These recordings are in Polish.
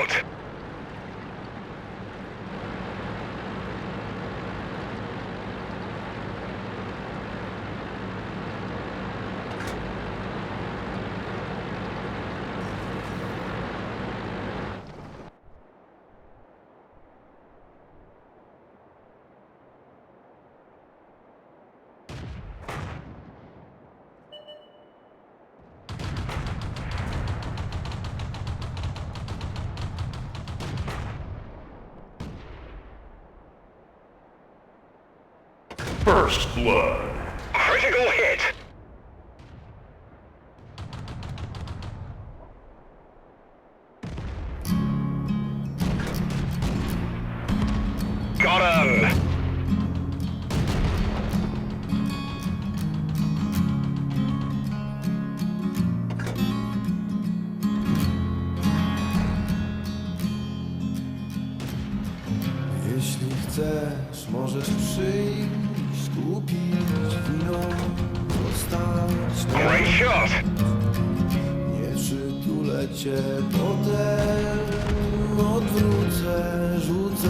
out! First blood. Critical hit! Got him! Jeśli chcesz, możesz przyjść, Great shot! Nie przytulę cię potem, odwrócę, rzucę.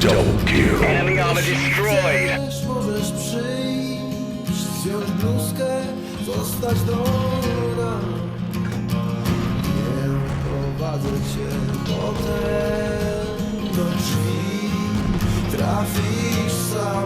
Double kill. Enemy armor destroyed! Chcesz, możesz przyjść, bluzkę, zostać do rana. Nie prowadzę cię potem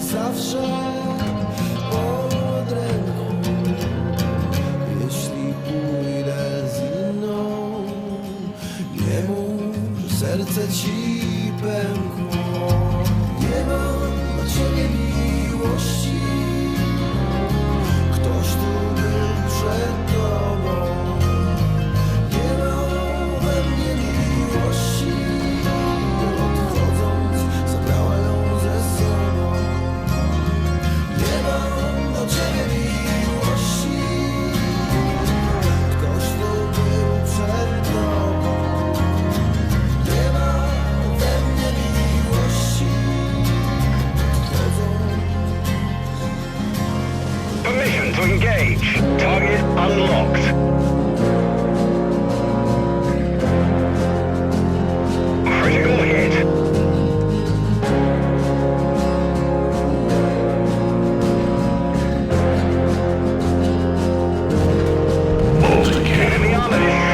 zawsze pod ręką. Jeśli pójdę z inną, nie mów, serce ci pękło. Please.